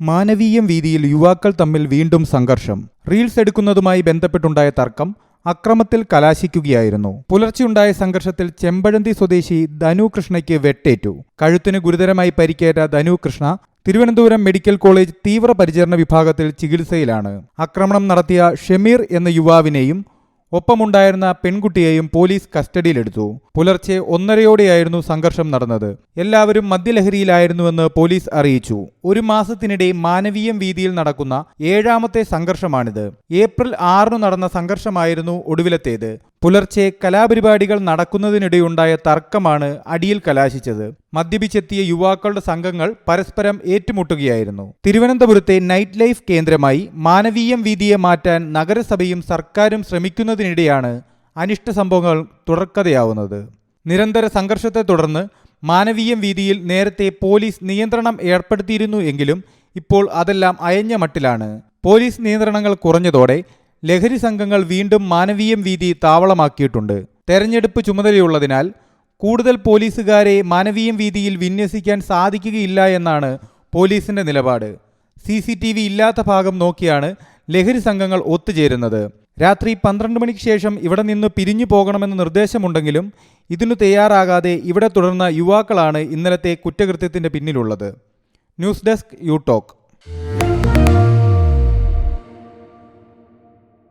മാനവീയം വീതിയിൽ യുവാക്കൾ തമ്മിൽ വീണ്ടും സംഘർഷം. റീൽസ് എടുക്കുന്നതുമായി ബന്ധപ്പെട്ടുണ്ടായ തർക്കം അക്രമത്തിൽ കലാശിക്കുകയായിരുന്നു. പുലർച്ചെയുണ്ടായ സംഘർഷത്തിൽ ചെമ്പഴന്തി സ്വദേശി ധനു കൃഷ്ണയ്ക്ക് വെട്ടേറ്റു. കഴുത്തിന് ഗുരുതരമായി പരിക്കേറ്റ ധനു കൃഷ്ണ തിരുവനന്തപുരം മെഡിക്കൽ കോളേജ് തീവ്രപരിചരണ വിഭാഗത്തിൽ ചികിത്സയിലാണ്. ആക്രമണം നടത്തിയ ഷമീർ എന്ന യുവാവിനെയും ഒപ്പമുണ്ടായിരുന്ന പെൺകുട്ടിയെയും പോലീസ് കസ്റ്റഡിയിലെടുത്തു. പുലർച്ചെ ഒന്നരയോടെയായിരുന്നു സംഘർഷം നടന്നത്. എല്ലാവരും മദ്യലഹരിയിലായിരുന്നുവെന്ന് പോലീസ് അറിയിച്ചു. ഒരു മാസത്തിനിടെ മാനവീയം വീതിയിൽ നടക്കുന്ന ഏഴാമത്തെ സംഘർഷമാണിത്. ഏപ്രിൽ ആറിനു നടന്ന സംഘർഷമായിരുന്നു ഒടുവിലത്തേത്. പുലർച്ചെ കലാപരിപാടികൾ നടക്കുന്നതിനിടെയുണ്ടായ തർക്കമാണ് അടിയിൽ കലാശിച്ചത്. മദ്യപിച്ചെത്തിയ യുവാക്കളുടെ സംഘങ്ങൾ പരസ്പരം ഏറ്റുമുട്ടുകയായിരുന്നു. തിരുവനന്തപുരത്തെ നൈറ്റ് ലൈഫ് കേന്ദ്രമായി മാനവീയം വീതിയെ മാറ്റാൻ നഗരസഭയും സർക്കാരും ശ്രമിക്കുന്നതിനിടെയാണ് അനിഷ്ട സംഭവങ്ങൾ തുടർക്കഥയാവുന്നത്. നിരന്തര സംഘർഷത്തെ തുടർന്ന് മാനവീയം വീതിയിൽ നേരത്തെ പോലീസ് നിയന്ത്രണം ഏർപ്പെടുത്തിയിരുന്നു എങ്കിലും ഇപ്പോൾ അതെല്ലാം അയഞ്ഞ മട്ടിലാണ്. പോലീസ് നിയന്ത്രണങ്ങൾ കുറഞ്ഞതോടെ ലഹരി സംഘങ്ങൾ വീണ്ടും മാനവീയം വീതി താവളമാക്കിയിട്ടുണ്ട്. തെരഞ്ഞെടുപ്പ് ചുമതലയുള്ളതിനാൽ കൂടുതൽ പോലീസുകാരെ മാനവീയം വീതിയിൽ വിന്യസിക്കാൻ സാധിക്കുകയില്ല എന്നാണ് പോലീസിന്റെ നിലപാട്. സി സി ടി വി ഇല്ലാത്ത ഭാഗം നോക്കിയാണ് ലഹരി സംഘങ്ങൾ ഒത്തുചേരുന്നത്. രാത്രി പന്ത്രണ്ട് മണിക്ക് ശേഷം ഇവിടെ നിന്ന് പിരിഞ്ഞു പോകണമെന്ന നിർദ്ദേശമുണ്ടെങ്കിലും ഇതിനു തയ്യാറാകാതെ ഇവിടെ തുടർന്ന യുവാക്കളാണ് ഇന്നലത്തെ കുറ്റകൃത്യത്തിന്റെ പിന്നിലുള്ളത്. News desk U talk.